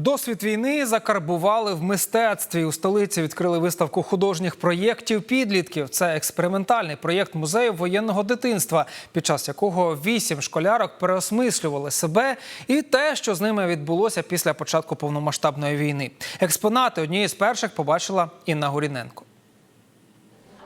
Досвід війни закарбували в мистецтві. У столиці відкрили виставку художніх проєктів підлітків. Це експериментальний проєкт музею воєнного дитинства, під час якого вісім школярок переосмислювали себе і те, що з ними відбулося після початку повномасштабної війни. Експонати однієї з перших побачила Інна Горіненко.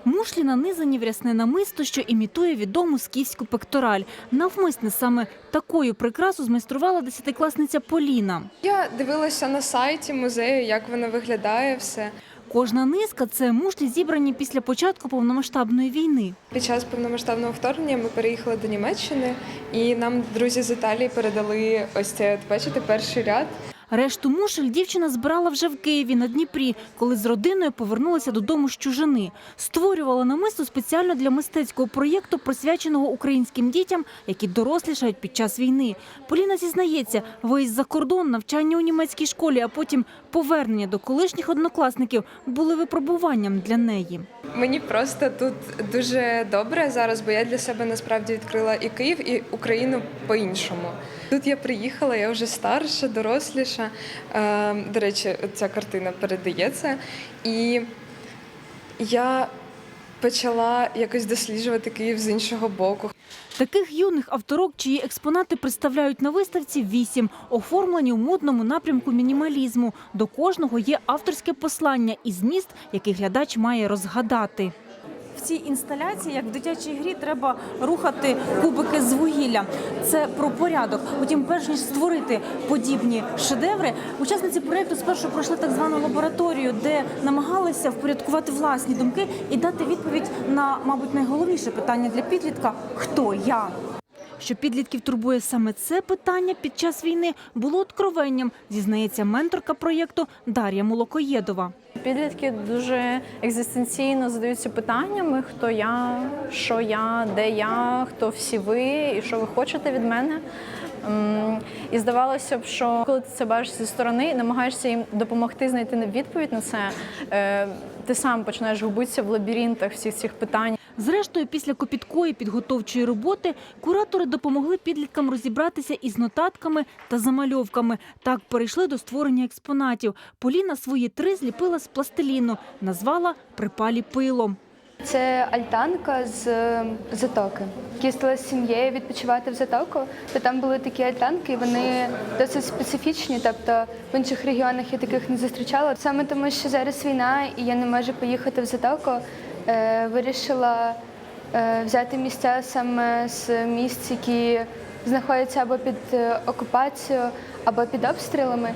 Мушлі нанизані в рясне намисто, що імітує відому скіфську пектораль. Навмисне саме такою прикрасу змайструвала десятикласниця Поліна. Я дивилася на сайті музею, як воно виглядає все. Кожна низка це мушлі, зібрані після початку повномасштабної війни. Під час повномасштабного вторгнення ми переїхали до Німеччини, і нам друзі з Італії передали ось от, бачите, перший ряд. Решту мушель дівчина збирала вже в Києві на Дніпрі, коли з родиною повернулася додому з чужини. Створювала намисто спеціально для мистецького проєкту, присвяченого українським дітям, які дорослішають під час війни. Поліна зізнається, виїзд за кордон, навчання у німецькій школі, а потім повернення до колишніх однокласників були випробуванням для неї. Мені просто тут дуже добре зараз, бо я для себе насправді відкрила і Київ, і Україну по-іншому. Тут я приїхала, я вже старша, доросліша. Е, До речі, ця картина передається. І я почала якось досліджувати Київ з іншого боку. Таких юних авторок, чиї експонати представляють на виставці вісім, оформлені у модному напрямку мінімалізму. До кожного є авторське послання і зміст, який глядач має розгадати. В цій інсталяції, як в дитячій грі, треба рухати кубики з вугілля. Це про порядок. Потім, перш ніж створити подібні шедеври, учасниці проєкту спершу пройшли так звану лабораторію, де намагалися впорядкувати власні думки і дати відповідь на, мабуть, найголовніше питання для підлітка хто я. Що підлітків турбує саме це питання під час війни, було откровенням, зізнається менторка проєкту Дар'я Молокоєдова. Підлітки дуже екзистенційно задаються питаннями: хто я, що я, де я, хто всі ви, і що ви хочете від мене. І здавалося б, що коли ти це бачиш зі сторони, намагаєшся їм допомогти знайти відповідь на це, е, ти сам починаєш губитися в лабіринтах всіх цих питань. Зрештою, після копіткої підготовчої роботи куратори допомогли підліткам розібратися із нотатками та замальовками. Так перейшли до створення експонатів. Поліна свої три зліпила з пластиліну, назвала припалі пилом. Це альтанка з затоки. Їздила з сім'єю відпочивати в затоку, то там були такі альтанки, вони досить специфічні. Тобто в інших регіонах я таких не зустрічала. Саме тому, що зараз війна, і я не можу поїхати в затоку. Е, Вирішила е, взяти місця саме з місць, які знаходяться або під е, окупацією, або під обстрілами.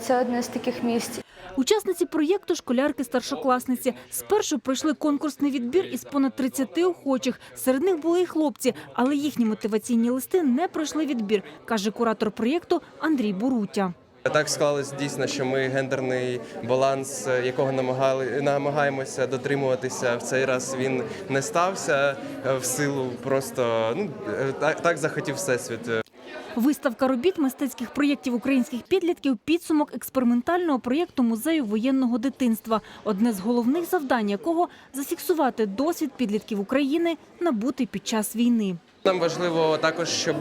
Це одне з таких місць. Учасниці проєкту школярки-старшокласниці спершу пройшли конкурсний відбір із понад 30 охочих. Серед них були і хлопці, але їхні мотиваційні листи не пройшли відбір, каже куратор проєкту Андрій Бурутя. Так склалось дійсно, що ми гендерний баланс, е, якого намагали намагаємося дотримуватися в цей раз. Він не стався е, в силу просто ну е, так, так захотів всесвіт. Виставка робіт мистецьких проєктів українських підлітків підсумок експериментального проєкту музею воєнного дитинства. Одне з головних завдань якого зафіксувати досвід підлітків України, набутий під час війни. Нам важливо також, щоб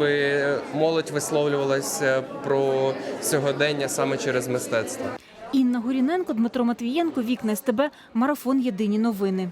молодь висловлювалася про сьогодення саме через мистецтво. Інна Горіненко, Дмитро Матвієнко, Вікна СТБ, Марафон Єдині новини.